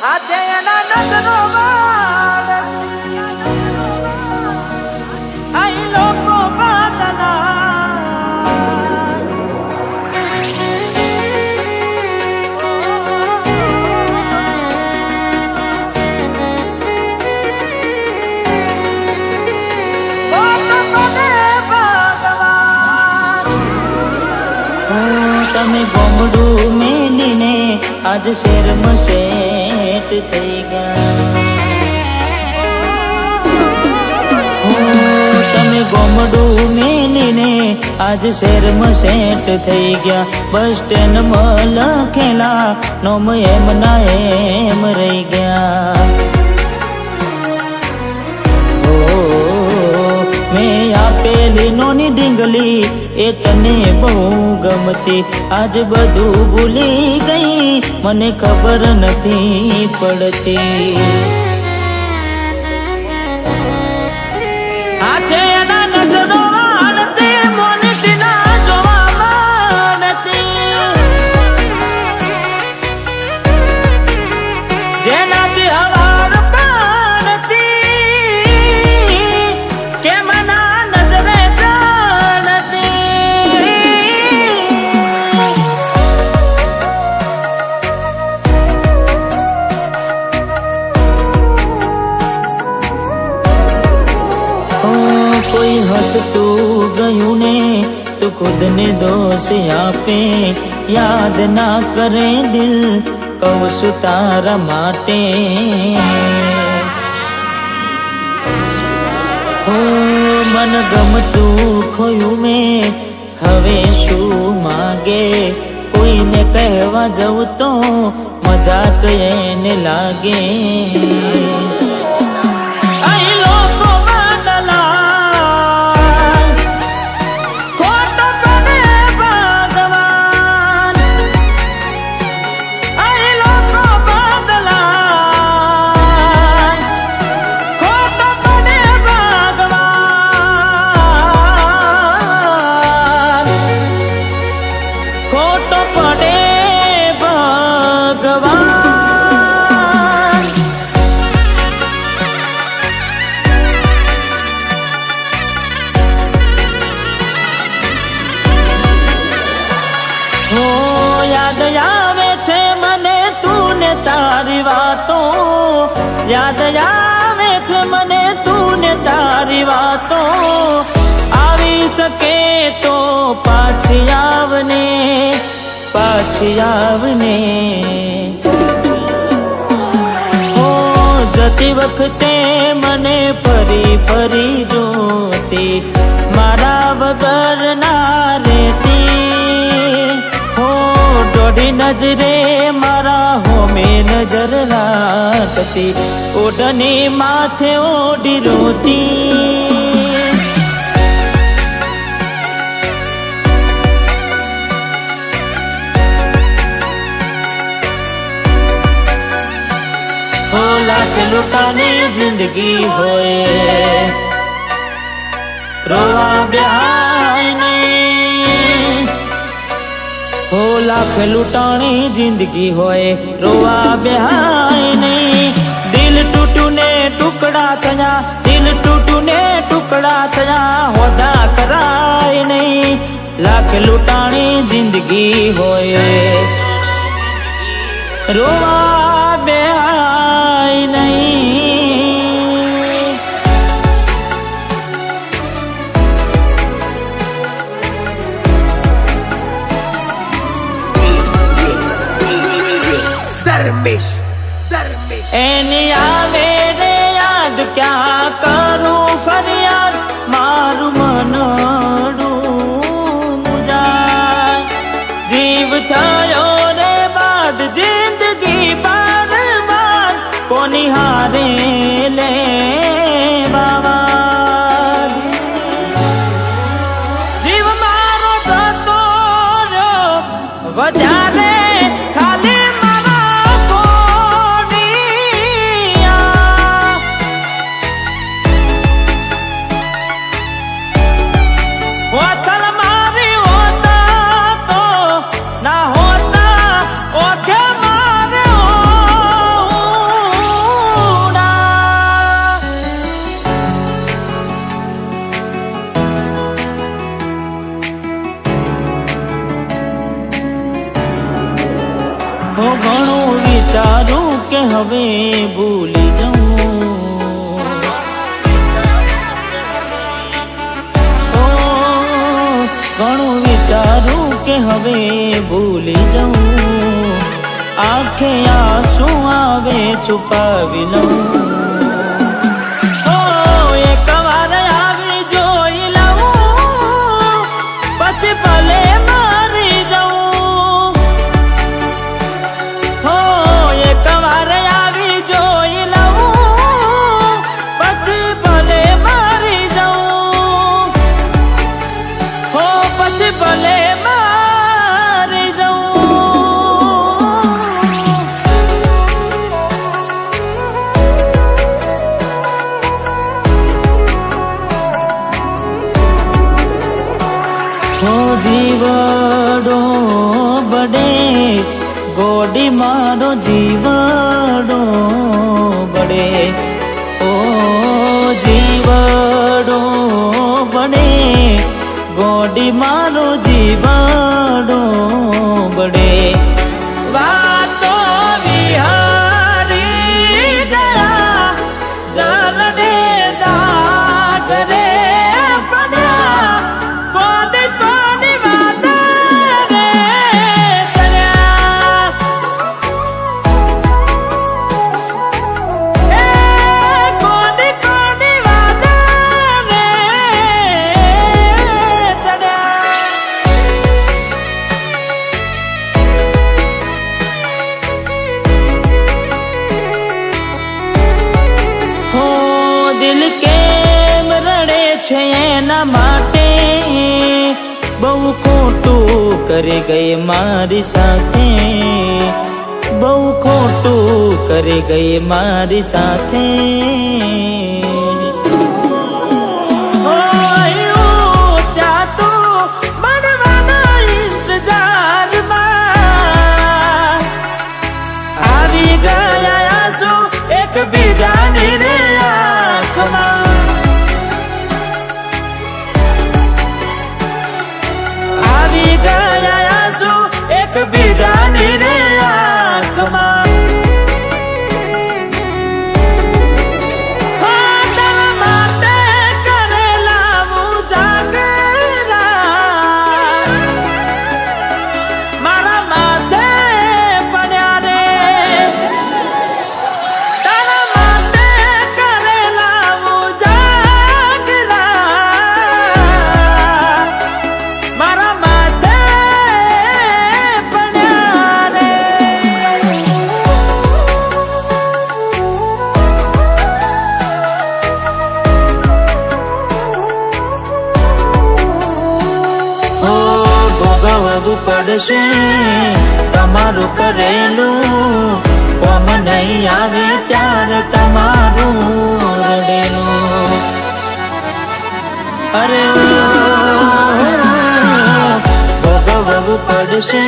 આજે એના નજરો વાળ અહીં લોકો બાદલા તમે ગોમડું મેલીને આજ શેરમાં શેઠ થઈ તમે ગોમડું મેલીને આજ શેરમાં સેટ થઈ ગયા. બસ સ્ટેન્ડમાં લખેલા, નોમ એમ ના એમ રહી ગયા. મેં આપેલી નોની ડીંગલી એ તને બહુ ગમતી. આજ બધું ભૂલી ગઈ. મને ખબર નથી પડતી. ઓ કોઈ હસતું ગયું ને તો ખુદને દોષ આપે યાદ ના કરે દિલ કહું છું તારા માટે હો મન ગમતું ખોયું મેં હવે શું માગે કોઈને કહેવા જવું તો મજાક એને લાગે વાતો. યાદ આવે છે મને તું ને તારી વાતો. આવી શકે તો પાછી આવને પાછી આવને. જતી વખતે મને ફરી ફરી જોતી, મારા વગર ના રહેતી. હો, દોઢી નજરે હોમે નજર રાખતી ઓઢની માથે ઓઢી રોતી. હો લાખ લૂંટાની જિંદગી હોય રોવા બેહાય નહીં. હો લાખ લૂંટાણી જિંદગી હોય, રોવા બેહાય નહીં દિલ તૂટું ને ટુકડા થયા, દિલ તૂટું ને ટુકડા થયા હોદા કરાય નહીં લાખ લૂંટાણી જિંદગી હોય, રોવા બેહાય. ધર્મેશ ધર્મેશ એની યાદ ક્યાં કરું? હો ઘણું વિચારું કે હવે ભૂલી જાઉં. ઘણું વિચારું કે હવે ભૂલી જાઉં. આંખે આંસુ આવે છુપાવી લઉં. જીવડો બડે ગોડી મારો જીવડો બડે ઓ જીવડો બડે ગોડી મારો જીવડો બડે વાતો છે એના માટે. બહુ ખોટું કરી ગઈ મારી સાથે. બહુ ખોટું કરી ગઈ મારી સાથે. ભોગવવું પડશે. તમારું કરેલું કોમ નહીં આવે ત્યારે તમારું રડેલું. અરે ભોગવવું પડશે.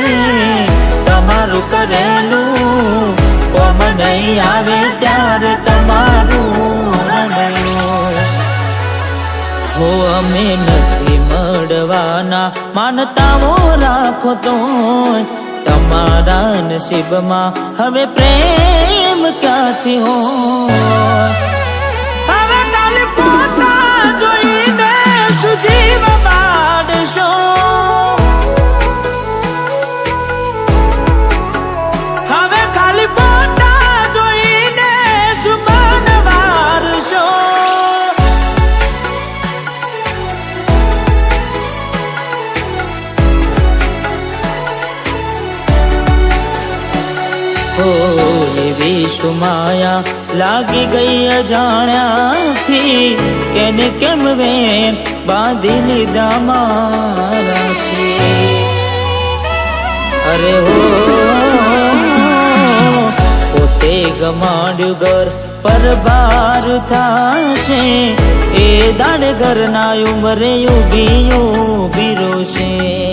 તમારું કરેલું કોમ નહીં આવે ત્યારે તમારું રડેલું. હો, અમે મળવાના માનતાઓ રાખો તો તમારા નસીબમાં હવે પ્રેમ ક્યાંથી હો એવી સુમાયા લાગી ગઈ અજાણ્યાથી. કેને કેમ વેન બાંધી લીધા મારાથી અરે હો, પોતે ગમાડ્યું ઘર પર બાર થાશે. એ દાડે ઘરના ઉમરે ઊભી ઊભી રોશે.